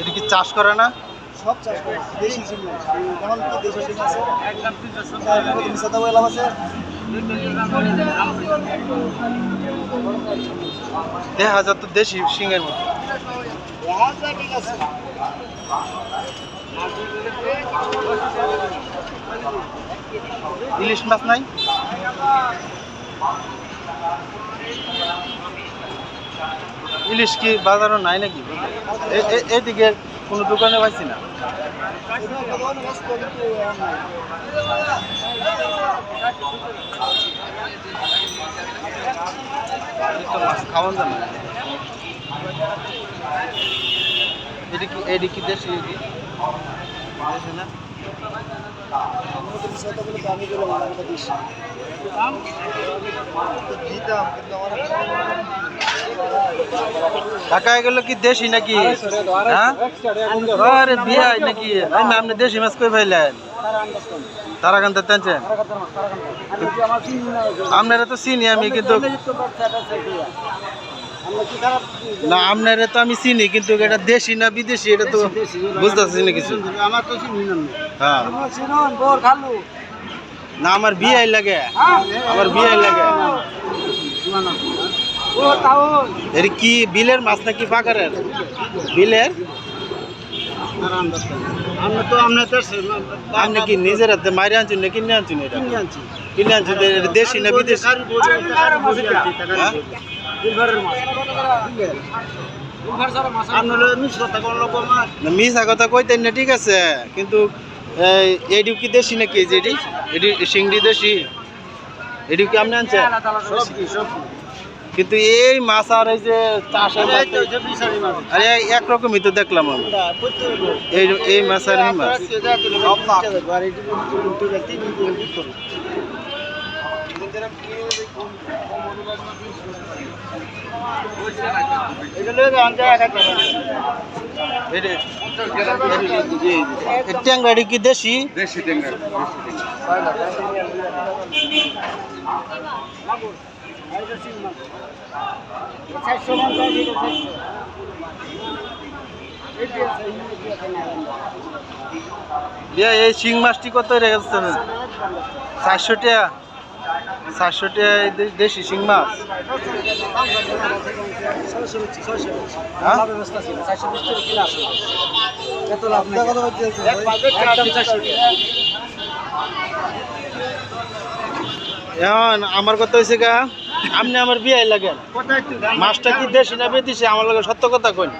এটা কি চাষ করে না? সব চাষ করে। দেশি সিম না কি দেশি সিম আছে। সাদা আছে। দেখা হাজার তো দেশি মতো। ইলিশ মাছ নাই? ইলিশ কি বাজারও নাই নাকি? এদিকে কোনো দোকানে পাইছি না। এই তো মাছ খাওয়ান যায় না। এটি কি এটি কি দেশি এটি দেশি না? দামি? দিতাম কিন্তু আমার ঢাকা এগুলো কি দেশি নাকি? হ্যাঁ? আরে বিয়াই নাকি? আমি আপনি দেশি মাছ কই পাইলেন তারাকান্তে টানছেন আপনারা তো চিনি আমি, কিন্তু না, আপনারা তো আমি চিনি, কিন্তু এটা দেশি না বিদেশি, এটা তো বুঝতেছি না কিছু। না হ্যাঁ। না, আমার বিয়াই লাগে। আমার বিয়াই লাগে। এর কি বিলের মাছ নাকি পাকারের বিলের? আমরা তো আমরা আপনি কি নিজের হাতে মারি আনছেন না কিনে আনছেন এটা? কিনে আনছি। কিনে আনছেন দেশি না বিদেশি? হ্যাঁ? মিশা কথা কইতেন না ঠিক আছে। কিন্তু এই, এডিও কি দেশি নাকি এডি? এডি সিংড়ি দেশি। এডিও কি আপনি আনছেন? কিন্তু এই মাছ আর এই যে চাষের মাছ আরে একরকমই তো দেখলাম আমি। এই এই মাছ আর এই মাছ। ট্যাংরাডি কি দেশি? দেশি টেঙ্গা এই শিং মাছটি কত রেখেছে চারশো টাকা। চারশো টাকা দেশি শিং মাছ। হ্যাঁ? এখন আমার কথা হয়েছে গা। আপনি আমার বিয়ে লাগেন মাছটা কি দেশি না বেদিছি আমার লগে সত্য কথা কই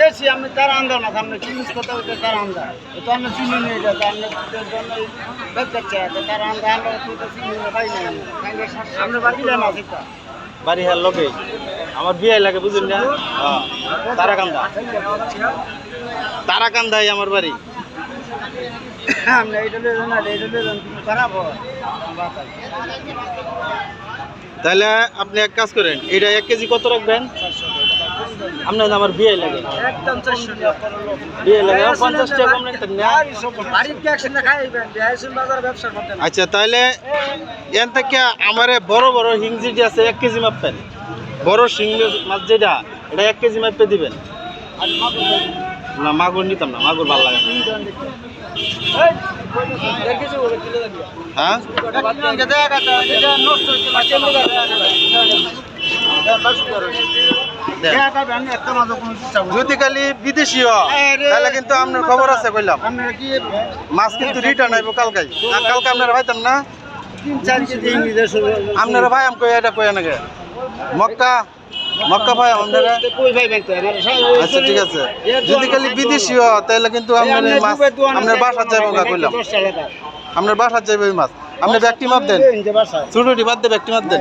দেশি আমি তার আন্দা না সামনে জিনিস কথা হচ্ছে তার আন্দা। এটা আমরা চিনি নি এটা তো আমরা জন্য বেচাচ্ছে তার আন্দা আমরা তো চিনি না পাই না। আমরা বাকি না বাড়ি হ্যাঁ লগে। আমার বিয়ে লাগে বুঝুন না? হ্যাঁ। তারাকান্দা। তারাকান্দাই আমার বাড়ি। আমরা এটা লেজন না এটা লেজন খারাপ হয় তাহলে আপনি এক কাজ করেন এটা এক কেজি কত রাখবেন? আপনার আমার বিয়ে লাগে। বিয়ে লাগে পঞ্চাশ টাকা আচ্ছা তাহলে এন থেকে আমারে বড় বড় হিংজি যে আছে এক কেজি মাপবেন। বড় শিং মাছ যেটা এটা এক কেজি মাপে দিবেন। না মাগুর নিতাম না মাগুর ভালো লাগে। হ্যাঁ? দেন। যদি খালি বিদেশি তাহলে কিন্তু আপনার খবর আছে কইলাম। মাছ কিন্তু রিটার্ন আইব কালকে। আপনারা পাইতাম না? আপনারা ভাই আমি কই এটা কই নাকি মক্কা? মক্কা ভাই ব্যাংক আচ্ছা ঠিক আছে। যদি খালি বিদেশি হয় তাহলে কিন্তু আপনার মাছ আপনার বাসার যাইব গা কইলাম আপনার বাসার যাইব এই মাছ। আপনি ব্যক্তি মাপ দেন। চুরুটি বাদ দিয়ে ব্যক্তি মাপ দেন।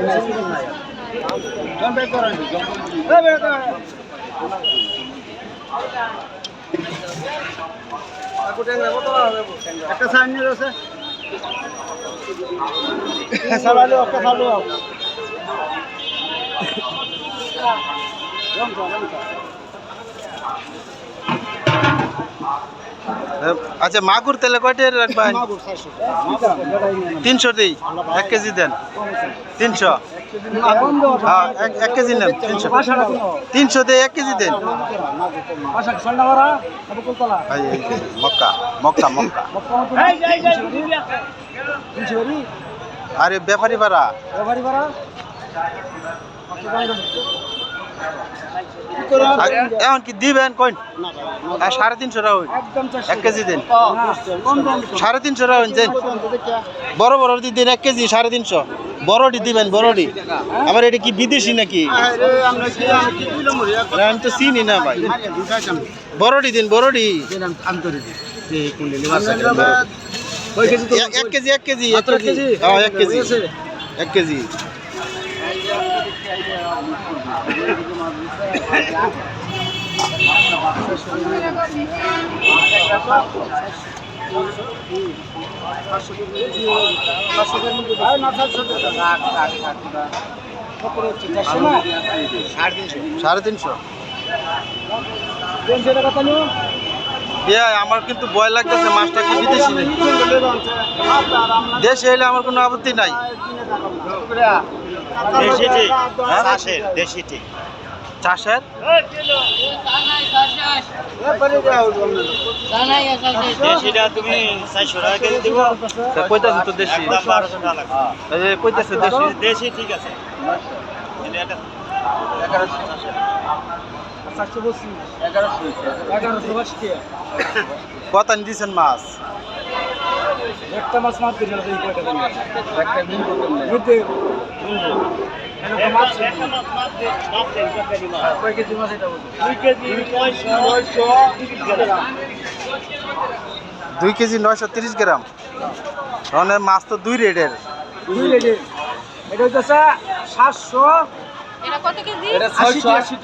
একটা সাইন আছে একটা আচ্ছা মাগুর তেলে কয়টা রাখবেন? তিনশো দিই এক কেজি দেন। তিনশো? হ্যাঁ এক কেজি নেন তিনশো। তিনশো দিয়ে এক কেজি দেন। মক্কা মক্কা মক্কা। আরে ব্যাপারি ভাড়া আর এখন কি দিবেন কইন? সাড়ে তিনশো টাকা। এক কেজি দেন। সাড়ে তিনশো টাকা দেন। বড় বড় দি দিন এক কেজি সাড়ে তিনশো। বড়ডি দিবেন বড়ডি আমার এটা কি বিদেশি নাকি? আমি তো চিনি না ভাই। বড়ডি দিন বড়ডি এক এক কেজি এক কেজি এক কেজি? হ্যাঁ এক কেজি। এক কেজি। সাড়ে তিনশো। ইয়া, আমার কিন্তু ভয় লাগতেছে, মাছটা কি বিদেশি দেশে এলে আমার কোনো আপত্তি নাই। চাষের? তা কইতাছে তো দেশি? এই যে কইতাছে দেশি দেশি? ঠিক আছে। কত দিছেন মাছ। একটা মাছ মাছ একটা দুই কেজি নয়শো তিরিশ গ্রাম। মানে মাছ তো দুই রেটের। দুই রেডি এটা হচ্ছে সাতশো। ছয়শো আশি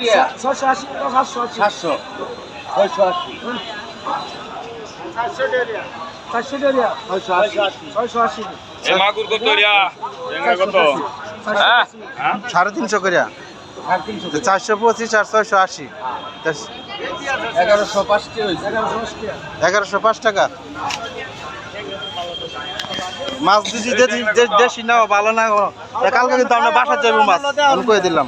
ছয়শো আশি সাতশো আশি। সাতশো। ছয়শো আশি। চারশো টাকা ছয়শো আশি। ছয়শো আশি। মাগুর কত রিয়া? কত? সাড়ে তিনশো করে চারশো পঁচিশ আর ছয়শো আশি। এগারোশো পাঁচটি এগারোশো পাঁচ টাকা। মাছ দিছি দেশি নাও ভালো না কালকে কিন্তু আমরা বাসা যাব মাছ। আমি কয়ে দিলাম।